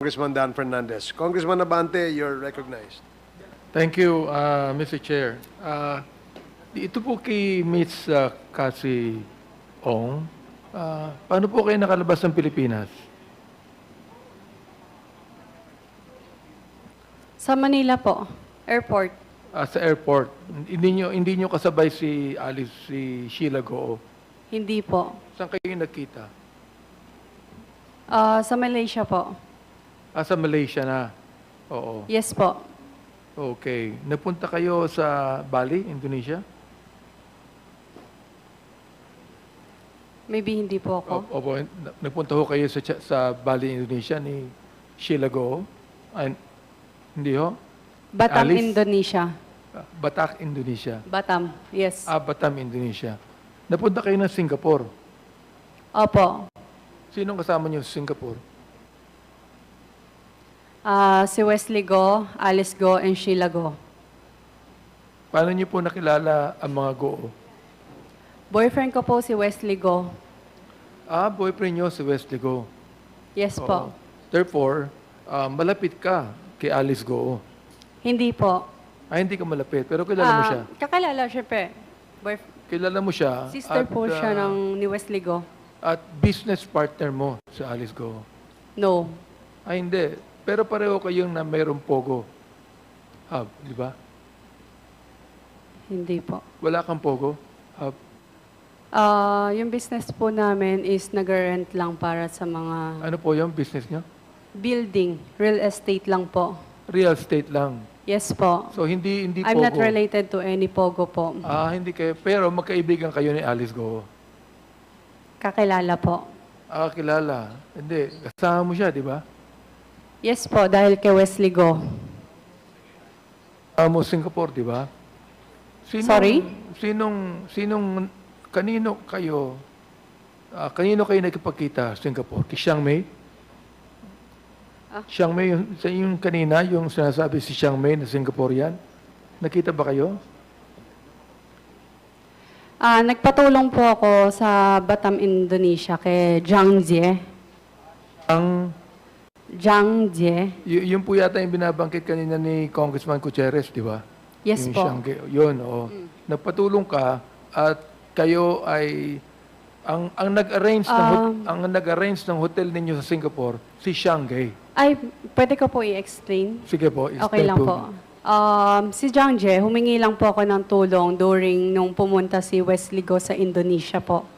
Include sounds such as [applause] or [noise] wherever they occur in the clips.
Congressman Dan Fernandez. Congressman Abante, you're recognized. Thank you, uh, Mr. Chair. Uh, ito po kay Ms. Uh, Cassie Ong. Uh, paano po kayo nakalabas ng Pilipinas? Sa Manila po, airport. Ah, sa airport. Hindi nyo, hindi nyo kasabay si Alice, si Sheila Goo. Hindi po. Saan kayo nagkita? Ah, sa Malaysia po. Ah, sa Malaysia na. Oo. Yes po. Okay. Napunta kayo sa Bali, Indonesia? Maybe hindi po ako. O- Opo, na- nagpunta ho kayo sa, sa Bali, Indonesia ni Sheila Goo? Ay, hindi ho? Batam, Alice? Indonesia. Ah, Batak, Indonesia. Batam, yes. Ah, Batam, Indonesia. Napunta kayo ng Singapore. Opo. Sinong kasama niyo sa Singapore? Ah, si Wesley Go, Alice Go, and Sheila Go. Paano niyo po nakilala ang mga Goo? Boyfriend ko po si Wesley Go. Ah, boyfriend niyo si Wesley Go. Yes Oo. po. Therefore, ah, malapit ka kay Alice Goo. Hindi po. Ah, hindi ka malapit, pero kilala mo Ah, siya. Kakilala, syempre. Boyf- Kilala mo siya. sister at, po siya ah, ng ni Wesley Go. At business partner mo si Alice Goo. No. Ay, hindi. Pero pareho kayong na mayroong pogo. Hub, di ba? Hindi po. Wala kang pogo. Hub. Ah, yung business po namin is nag-rent lang para sa mga Ano po yung business niyo? building, real estate lang po. Real estate lang. Yes po. So, hindi hindi I'm pogo. not related to any pogo po. Ah, hindi kayo. Pero magkaibigan kayo ni Alice Go. Kakilala po. Ah, kilala. Hindi. Kasama mo siya, di ba? Yes po, dahil kay Wesley Go. Kasama mo Singapore, di ba? Sinong, Sorry? Sinong, sinong, kanino kayo, ah, kanino kayo nagkipagkita sa Singapore? Kay Chiang Mai? Ah. Chiang Mai, yung, yung kanina, yung sinasabi si Chiang Mai na Singaporean, nakita ba kayo? Ah, nagpatulong po ako sa Batam, Indonesia kay Zhang Jie. Ang, Zhang Jie. y- yun po yata yung binabangkit kanina ni Congressman Gutierrez, di ba? Yes yung po. Mm. Mai. Yun, oo. Nagpatulong ka at kayo ay ang ang nag-arrange ng hot- Um, ang nag-arrange ng hotel ninyo sa Singapore si Shanghai. Ay, pwede ko po i-explain? Sige po, Okay lang po. Um, si Zhang Jie, humingi lang po ako ng tulong during nung pumunta si Wesley Go sa Indonesia po.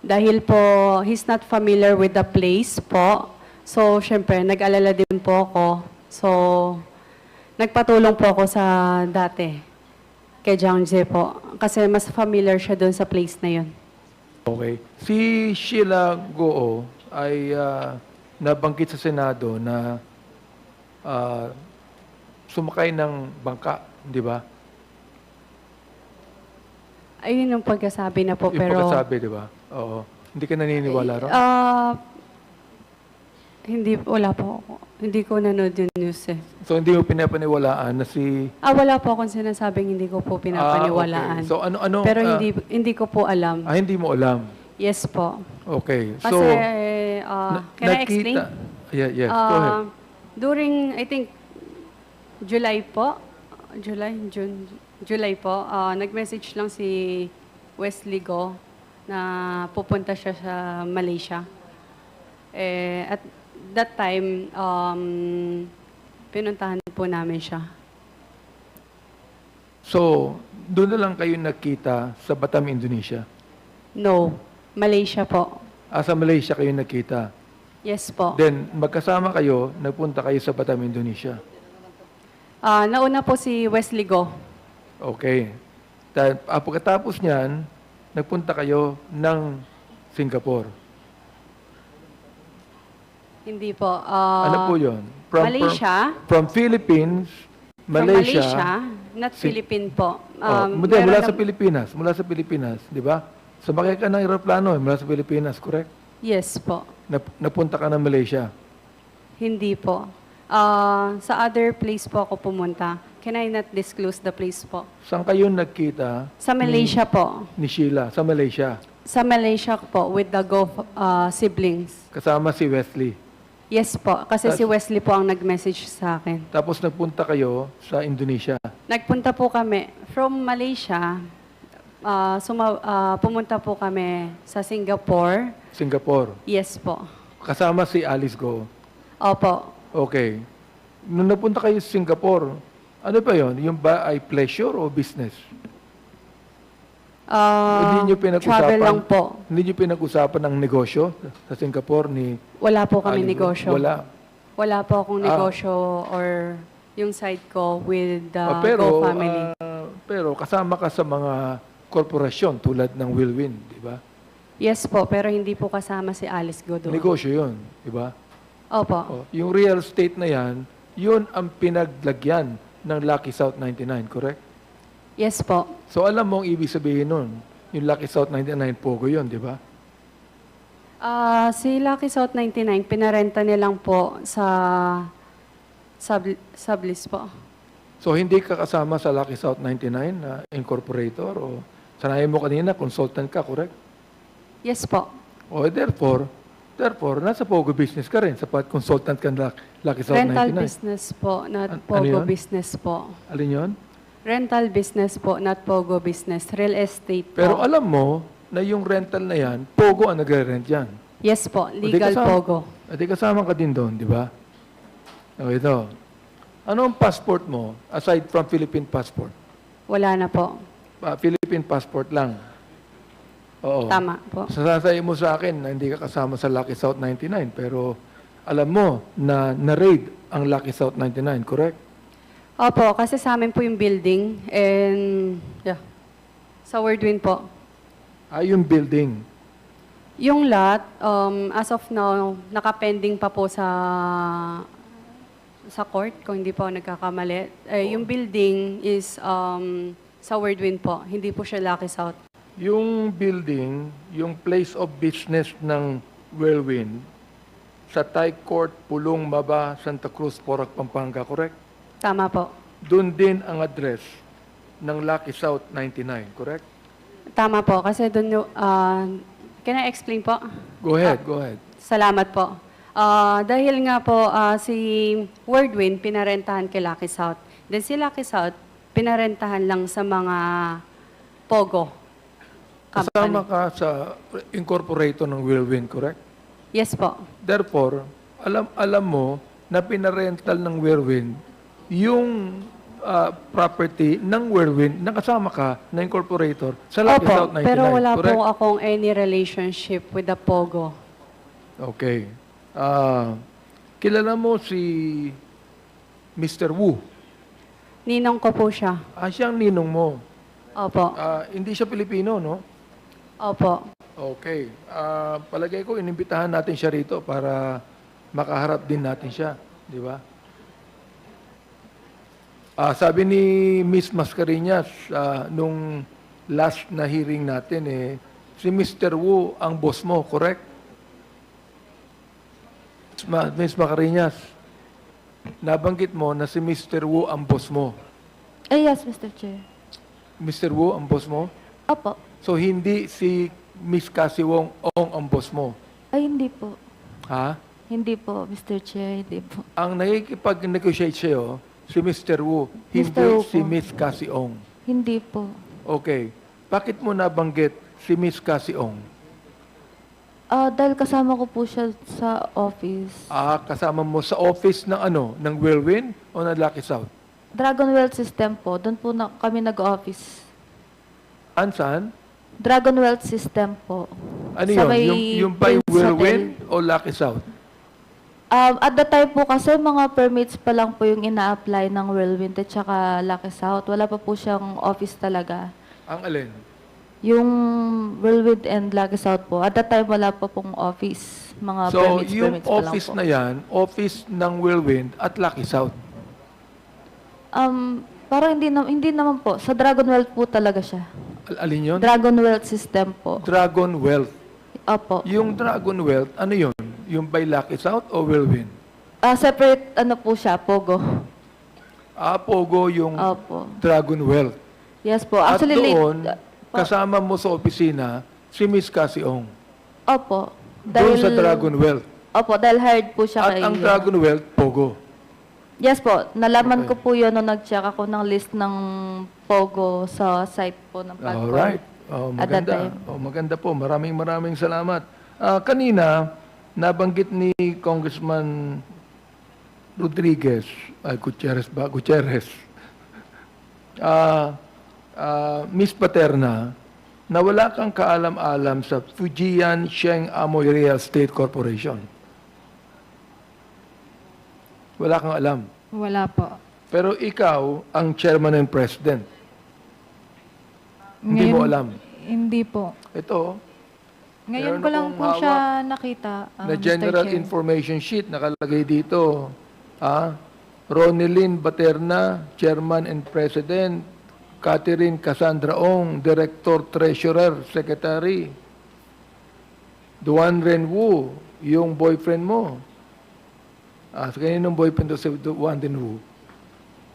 Dahil po, he's not familiar with the place po. So, syempre, nag-alala din po ako. So, nagpatulong po ako sa dati kay Zhang Jie po. Kasi mas familiar siya doon sa place na yun. Okay. Si Sheila Goo ay ah, nabanggit sa Senado na ah, sumakay ng bangka, di ba? Ayun yung pagkasabi na po. Yung pero, pagkasabi, di ba? Oo. Hindi ka naniniwala ron? Ah, hindi, wala po ako. Hindi ko nanood yung news eh. So hindi mo pinapaniwalaan na si Ah, wala po akong sinasabing hindi ko po Ah, pinapaniwalaan. okay. So ano ano Pero ah, hindi hindi ko po alam. ah, hindi mo alam. Yes po. Okay. Kasi, So ah, na- can I explain? nakita- Yeah, yes. Go Ah, ahead. during, I think, July po, July, June, July po, ah, nag-message lang si Wesley Go na pupunta siya sa Malaysia. Eh, at that time, um, pinuntahan po namin siya. So, doon na lang kayo nakita sa Batam, Indonesia. No, Malaysia po. Ah, sa Malaysia kayo nakita. Yes po. Then, magkasama kayo, nagpunta kayo sa Batam, Indonesia. Ah, nauna po si Wesley Go. Okay. Dahil, ah, pagkatapos niyan, nagpunta kayo ng Singapore. Hindi po. ah, ano po yun? Malaysia. From, Philippines, From Malaysia. Malaysia, not Si- Philippine po. Oh, Um, mula, meron mula sa Pilipinas. Mula sa Pilipinas, di ba? Sumakay ka ng aeroplano eh, mula sa Pilipinas, correct? Yes po. Nap- napunta ka ng Malaysia. Hindi po. Ah, sa other place po ako pumunta. Can I not disclose the place po? Saan kayo nagkita Sa Malaysia po. ni Sheila? Sa Malaysia. Sa Malaysia po with the Go ah, siblings. Kasama si Wesley. Yes po, kasi Tas- si Wesley po ang nag-message sa akin. Tapos nagpunta kayo sa Indonesia. Nagpunta po kami from Malaysia. ah, suma- ah, pumunta po kami sa Singapore. Singapore. Yes po. Kasama si Alice Go. Opo. Okay. Nung napunta kayo sa Singapore, ano ba yon? Yung ba ay pleasure o business? Ah, Hindi niyo pinag-usapan? travel lang po. Hindi niyo pinag-usapan ng negosyo sa Singapore ni Wala po kami Go? negosyo. Wala. Wala po akong Ah. negosyo or yung side ko with the Ah, pero, Go family. ah, pero kasama ka sa mga korporasyon tulad ng Willwin, di ba? yes po, pero hindi po kasama si Alice Go doon. Negosyo yun, di ba? Opo. Oh, yung real estate na yan, yun ang pinaglagyan ng Lucky South 99, correct? Yes po. So alam mo ang ibig sabihin nun, yung Lucky South 99 Pogo yun, di ba? Ah, si Lucky South 99, pinarenta nilang po sa sub, sublease po. So hindi ka kasama sa Lucky South 99 na incorporator o sanayin mo kanina, consultant ka, correct? Yes po. O therefore, therefore, nasa Pogo business ka rin sapat consultant ka ng Luck- Lucky South Rental 99. business po, not An- ano Pogo yun? business po. Alin yun? Rental business po, not Pogo business. Real estate po. Pero alam mo na yung rental na yan, Pogo ang nagre-rent yan. yes po, legal kasama- Pogo. At kasama ka din doon, di ba? O ito. Ano ang passport mo aside from Philippine passport? Wala na po. Ah, Philippine passport lang. Oo. Tama po. Sasasay mo sa akin na hindi ka kasama sa Lucky South 99 pero alam mo na na-raid ang Lucky South 99, correct? Opo, kasi sa amin po yung building and yeah. Sa Wordwin po. Ah, yung building. Yung lot, um, as of now, nakapending pa po sa sa court, kung hindi po ako nagkakamali. Eh, yung building is um, sa Wordwin po, hindi po siya Lucky South. Yung building, yung place of business ng Whirlwind, sa Thai Court, Pulong, Maba, Santa Cruz, Porac, Pampanga, correct? Tama po. Doon din ang address ng Lucky South 99, correct? Tama po, kasi doon, uh, can I explain po? Go ahead, go ahead. Salamat po. Ah, dahil nga po ah, si Wordwin pinarentahan kay Lucky South. Then si Lucky South pinarentahan lang sa mga Pogo Kasama company. ka sa incorporator ng Whirlwind, correct? Yes po. Therefore, alam alam mo na pinarental ng Whirlwind yung ah, property ng Whirlwind na kasama ka na incorporator sa Lucky Opo, South 99, pero wala correct? po akong any relationship with the Pogo. Okay. Ah, kilala mo si Mr. Wu. Ninong ko po siya. Ah, siyang ninong mo. Opo. Ah, hindi siya Pilipino, no? Opo. Okay. Ah, palagay ko, inimbitahan natin siya rito para makaharap din natin siya. Di ba? Ah, sabi ni Miss Mascareñas, ah, nung last na hearing natin, eh, si Mr. Wu ang boss mo, correct? Ma- Miss Mascareñas, nabanggit mo na si Mr. Wu ang boss mo. Eh, yes, Mr. Chair. Mr. Wu ang boss mo? Opo. So, hindi si Miss Cassie Wong Ong ang boss mo. Ay, hindi po. Ha? Hindi po, Mr. Chair. Hindi po. Ang nakikipag-negotiate sa'yo, si Mr. Wu, hindi Mr. Wu si po. Miss Cassie Ong. Hindi po. Okay. Bakit mo nabanggit si Miss Cassie Ong? Ah, dahil kasama ko po siya sa office. Ah, kasama mo sa office ng ano? Ng Whirlwind o ng Lucky South? Dragon Wealth System po. Doon po na kami nag-office. An saan? Dragon Wealth System po. Ano Sa yun? may Yung, yung by Prince Whirlwind o Lucky South? Um, at the time po kasi mga permits pa lang po yung ina-apply ng Whirlwind at saka Lucky South. Wala pa po siyang office talaga. Ang alin? Yung Whirlwind and Lucky South po, at that time wala pa pong office. Mga So, permits, yung permits pa lang office po. na yan, office ng Whirlwind at Lucky South. Um, parang hindi, na, hindi naman po. Sa Dragon Wealth po talaga siya. Al- alin yun? Dragon Wealth System po. Dragon Wealth. Opo. Yung Dragon Wealth, ano yun? Yung by Lucky South o Whirlwind? Ah, separate ano po siya, Pogo. Ah, Pogo yung Opo. Dragon Wealth. Yes po. At Actually, late- doon, pa- kasama mo sa opisina si Miss Cassie Ong. Opo. Doon sa Dragon Wealth. Opo, dahil hired po siya At kay... ang Dragon Wealth, Pogo. Yes po, nalaman Okay. ko po yun nung nag-check ako ng list ng Pogo sa site po ng platform. Alright. Oh, At that maganda. time. Oh, maganda po. Maraming maraming salamat. Ah, kanina, nabanggit ni Congressman Rodriguez, ay Gutierrez ba? Gutierrez. [laughs] Ah, ah, Miss Paterna, na wala kang kaalam-alam sa Fujian Sheng Amoy Real Estate Corporation. Wala kang alam. Wala po. Pero ikaw ang chairman and president. Hindi mo Ngayon- alam. Hindi po. Ito, Ngayon Meron ko lang akong po siya nakita, uh, na Mr. general Chair. information sheet nakalagay dito. Ah, Ronilyn Baterna, Chairman and President. Catherine Cassandra Ong, Director, Treasurer, Secretary. Duan Ren Wu, yung boyfriend mo. Ah, so kaninong boyfriend to si Duan Ren Wu?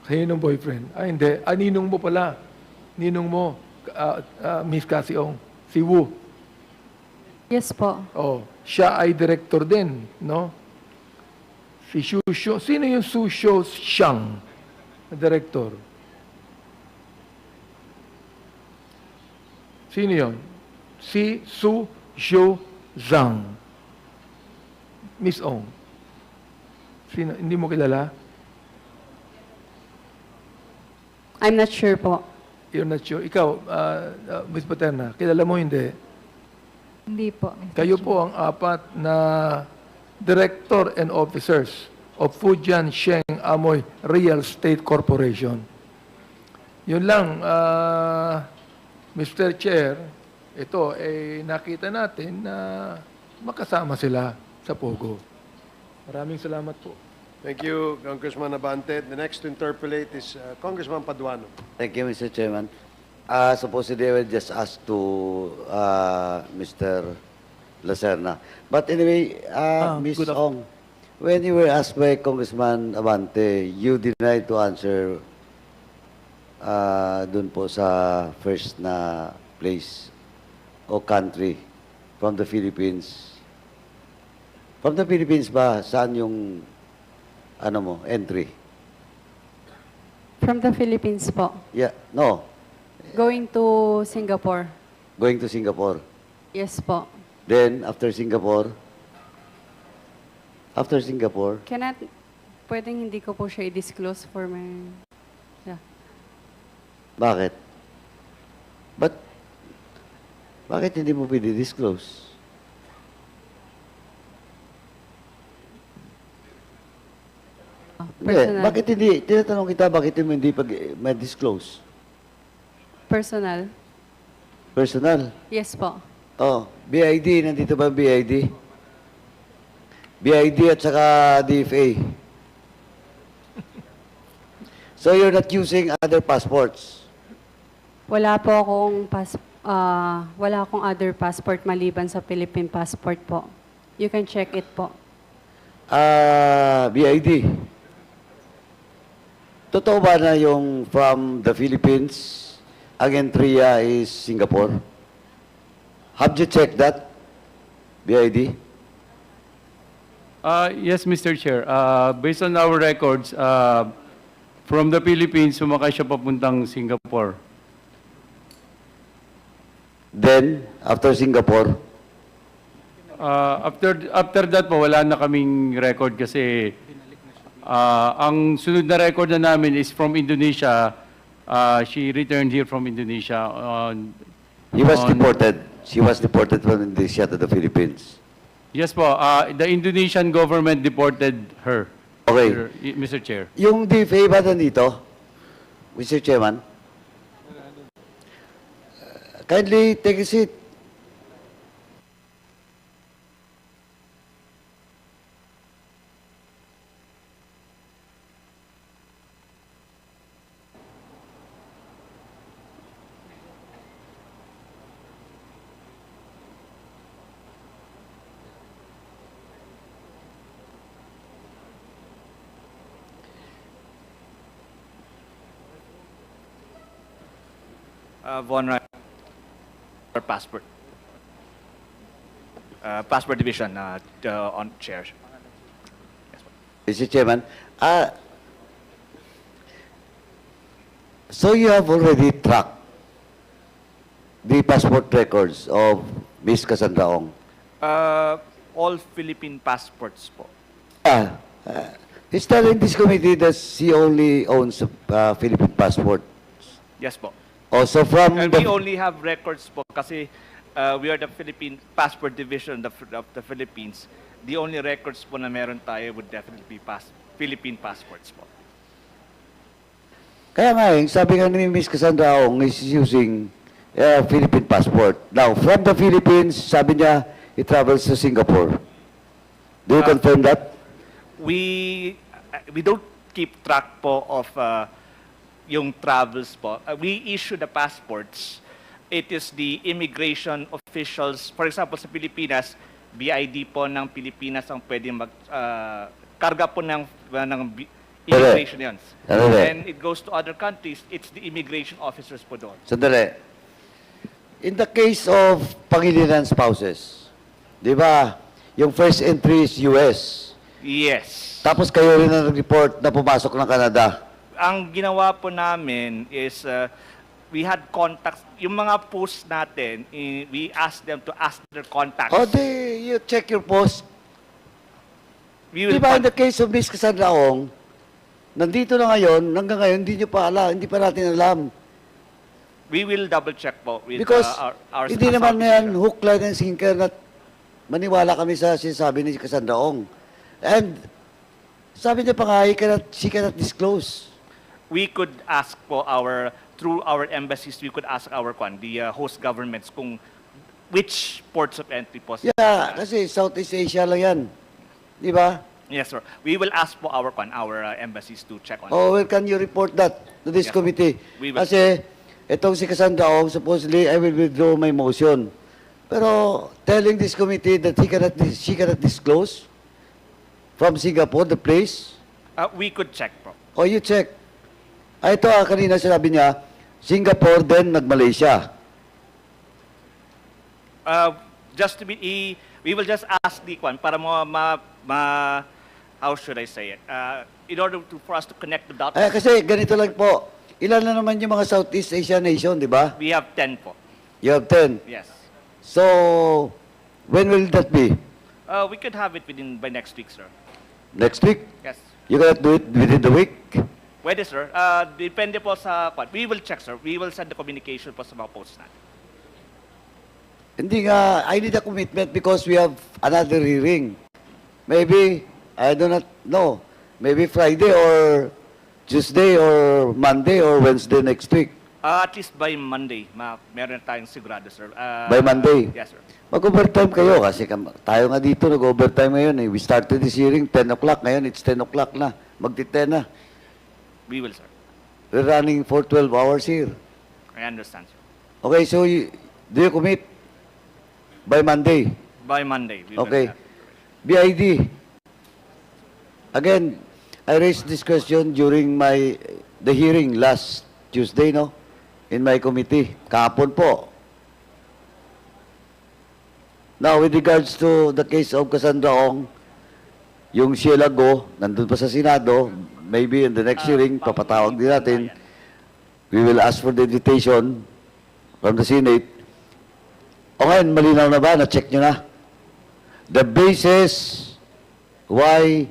Kaninong boyfriend? Ah, hindi. Ah, ninong mo pala. Ninong mo, ah, ah, Miss Cassie Ong. Si Wu. Yes po. Oh, siya ay director din, no? Si Shusho, sino yung Susho Shang na director? Sino yon? Si Su Shou Zhang. Miss Ong. Sino? Hindi mo kilala? I'm not sure po. You're not sure. Ikaw, ah, ah, Miss Paterna, kilala mo hindi? Hindi po. Mr. Kayo Chair. po ang apat na director and officers of Fujian Sheng Amoy Real Estate Corporation. Yun lang, ah, Mr. Chair, ito, eh, nakita natin na makasama sila sa Pogo. Maraming salamat po. Thank you, Congressman Abante. The next to interpolate is uh, Congressman Paduano. Thank you, Mr. Chairman. Uh, supposedly, I will just ask to uh, Mr. Lacerna. But anyway, uh, Ah, Ms. good af- Ong, when you were asked by Congressman Abante, you denied to answer uh, dun po sa first na place o country from the Philippines. From the Philippines ba, saan yung ano mo, entry? From the Philippines po. Yeah, no, Going to Singapore. going to Singapore. Yes po. Then, after Singapore, after Singapore, Cannot, pwedeng hindi ko po siya i-disclose for my... Yeah. bakit? But, bakit hindi mo pinidisclose? Hindi, Personal. bakit hindi, tinatanong kita, bakit mo hindi pag, ma-disclose? Personal. Personal. Yes po. Oh, BID, nandito ba ang BID? BID at saka DFA. [laughs] So you're not using other passports? Wala po akong pas ah, wala akong other passport maliban sa Philippine passport po. You can check it po. Ah, BID. Totoo ba na yung from the Philippines, entria is Singapore? Have you checked that? BID? Uh, Yes, Mr. Chair. Uh, Based on our records, uh, from the Philippines, sumakay siya papuntang Singapore. Then, after Singapore, Uh, After after that po, wala na kaming record kasi uh, ang sunod na record na namin is from Indonesia. Uh, She returned here from Indonesia on... he was on- deported. She was deported from Indonesia to the Philippines. Yes po, uh, the Indonesian government deported her. Okay. Mr. Mr. Chair. Yung DFA ba nandito? Mr. Chairman? Uh, Kindly take a seat. Uh, Von Ryan, passport. uh, passport division uh, uh, on chair. Mr. Chairman, uh, so you have already tracked the passport records of Miss Cassandra Ong. Uh, all Philippine passports po. Ah, uh, he's telling this committee that she only owns a uh, Philippine passport. Yes po. Also from And the, we only have records po kasi uh, we are the Philippine passport division of the, of the Philippines. The only records po na meron tayo would definitely be pas Philippine passports po. kaya nga eh, sabi nga ni Miss Cassandra Ong is using uh, Philippine passport. Now, from the Philippines, sabi niya, he travels to Singapore. Do you Ah. confirm that? We uh, we don't keep track po of uh, yung travels po. Uh, we issue the passports. It is the immigration officials, for example sa Pilipinas, BID po ng Pilipinas ang pwede mag uh, karga po ng uh, ng immigration yun. And it goes to other countries, it's the immigration officers po doon. Sandali. In the case of Pangilinan spouses, di ba, yung first entry is US. Yes. Tapos kayo rin ang nag-report na pumasok ng Canada. Ang ginawa po namin is uh, we had contacts, yung mga posts natin, we asked them to ask their contacts. O di, you check your post. we Di will ba in the case of Miss Cassandra Ong, nandito na ngayon, hanggang ngayon, hindi nyo pa ala, hindi pa natin alam. we will double check po with Because uh, our, our hindi naman na yan hook, line, and sinker na maniwala kami sa sinasabi ni Cassandra Ong. And sabi niya pa nga, he cannot, she cannot disclose. We could ask po our, through our embassies, we could ask our kwan, the uh, host governments kung which ports of entry po. Yeah, kasi Southeast Asia lang yan. Di ba? Yes, sir. We will ask po our kwan, our uh, embassies to check on. Oh, well, can you report that to this Yes, committee? we will. Kasi, itong si Cassandra Ong, supposedly, I will withdraw my motion. Pero, telling this committee that he cannot, she cannot disclose from Singapore, the place, Uh, we could check po. oh, you check. Ah, ito ah, kanina sinabi niya, Singapore, then nag-Malaysia. Uh, just to be, i- we will just ask the kwan para mo ma, ma, how should I say it? Uh, in order to, for us to connect the dots, Eh, kasi ganito lang po, ilan na naman yung mga Southeast Asia nation, di ba? we have 10 po. You have 10. Yes. So, when will that be? Uh, we could have it within, by next week, sir. Next week? Yes. You cannot do it within the week? Pwede, sir. Uh, depende po sa kwan. We will check, sir. We will send the communication po sa mga posts natin. Hindi nga, I need a commitment because we have another hearing. Maybe, I do not know, maybe Friday or Tuesday or Monday or Wednesday next week. Uh, at least by Monday, ma meron tayong sigurado, sir. Uh, By Monday? Yes, sir. Mag-overtime kayo kasi kam- tayo nga dito nag-overtime ngayon. Eh. We started this hearing 10 o'clock. Ngayon it's 10 o'clock na. Magti-10 na. We will, sir. We're running for 12 hours here. I understand, sir. Okay, so you, do you commit by Monday? By Monday, we will Okay. have- BID. Again, I raised this question during my the hearing last Tuesday, no? In my committee. Kahapon po. Now, with regards to the case of Cassandra Ong, yung Sheila Go, nandun pa sa Senado, maybe in the next hearing, papatawag din natin. We will ask for the invitation from the Senate. O ngayon, malinaw na ba? Na-check nyo na? The basis why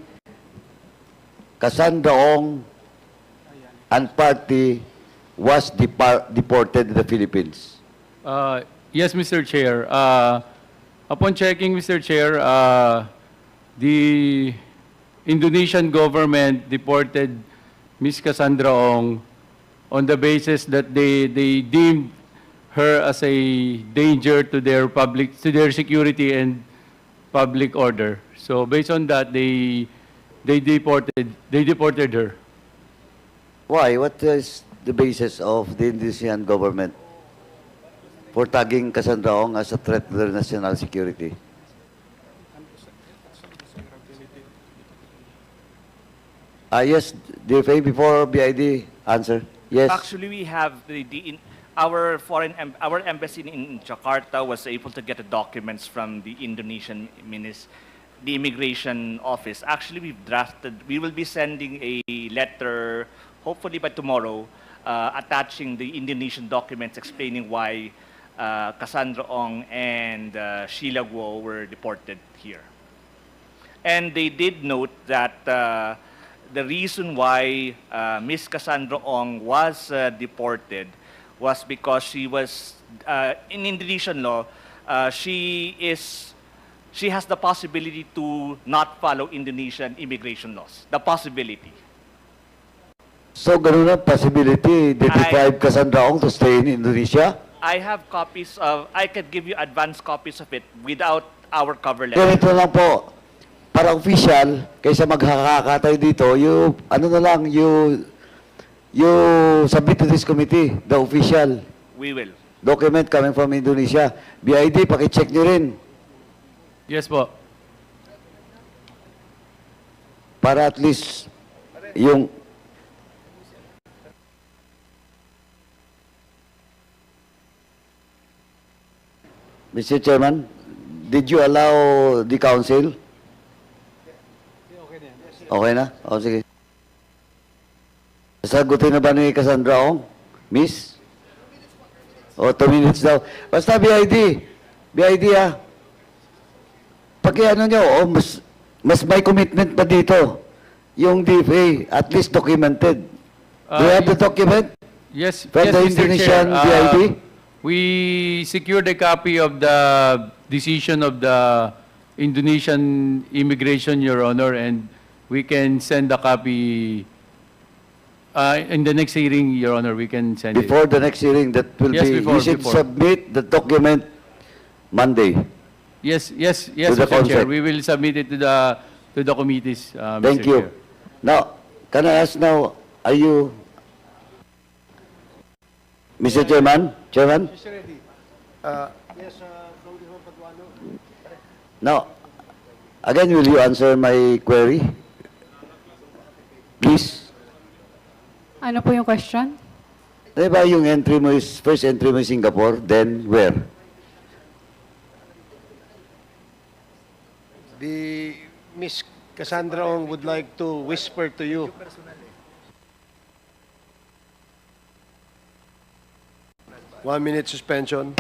Cassandra Ong and party was deported to the Philippines. Uh, Yes, Mr. Chair. Uh, Upon checking, Mr. Chair, uh, the Indonesian government deported Ms. Cassandra Ong on the basis that they they deemed her as a danger to their public, to their security and public order. So based on that, they they deported they deported her. Why? What is the basis of the Indonesian government for tagging Cassandra Ong as a threat to their national security? Ah, yes, DFA, before BID answer. Yes. Actually, we have the, the in, our foreign em- our embassy in Jakarta was able to get the documents from the Indonesian minis- the immigration office. Actually, we've drafted. We will be sending a letter, hopefully by tomorrow, uh, attaching the Indonesian documents explaining why uh, Cassandra Ong and uh, Sheila Guo were deported here. And they did note that uh, the reason why uh, Miss Cassandra Ong was uh, deported was because she was, uh, in Indonesian law, uh, she is, she has the possibility to not follow Indonesian immigration laws. The possibility. So, ganun na possibility, they deprive Cassandra Ong to stay in Indonesia? I have copies of, I could give you advance copies of it without our cover letter. Ganito lang po, para official, kaysa maghahaka tayo dito, you, ano na lang, you, you submit to this committee, the official We will. document coming from Indonesia. BID, pakicheck nyo rin. Yes po. Para at least, yung, Mr. Chairman, did you allow the council? Okay na? O, sige. Sagutin na ba ni Cassandra Ong? Miss? O, two minutes daw. Basta BID. BID ah. Paki ano nyo, oh, mas, mas may commitment pa dito. Yung DFA, at least documented. Do you Uh, have the document? Yes, From yes, the Mr. Indonesian Chair. Uh, BID? We secured a copy of the decision of the Indonesian immigration, Your Honor, and we can send a copy uh, in the next hearing, Your Honor, we can send it. Before the next hearing, that will Yes, be, before, you should before. submit the document Monday. Yes, yes, yes, the Mr. Chair. We will submit it to the, to the committees, uh, Mr. Thank you. Chair. Now, can I ask now, are you, Mr. Chairman, Chairman? Uh, yes, uh, Congressman Paduano. Now, again, will you answer my query? Please. Ano po yung question? Ba yung entry mo is, first entry mo is Singapore, then where? The Miss Cassandra Ong would like to whisper to you. One minute suspension.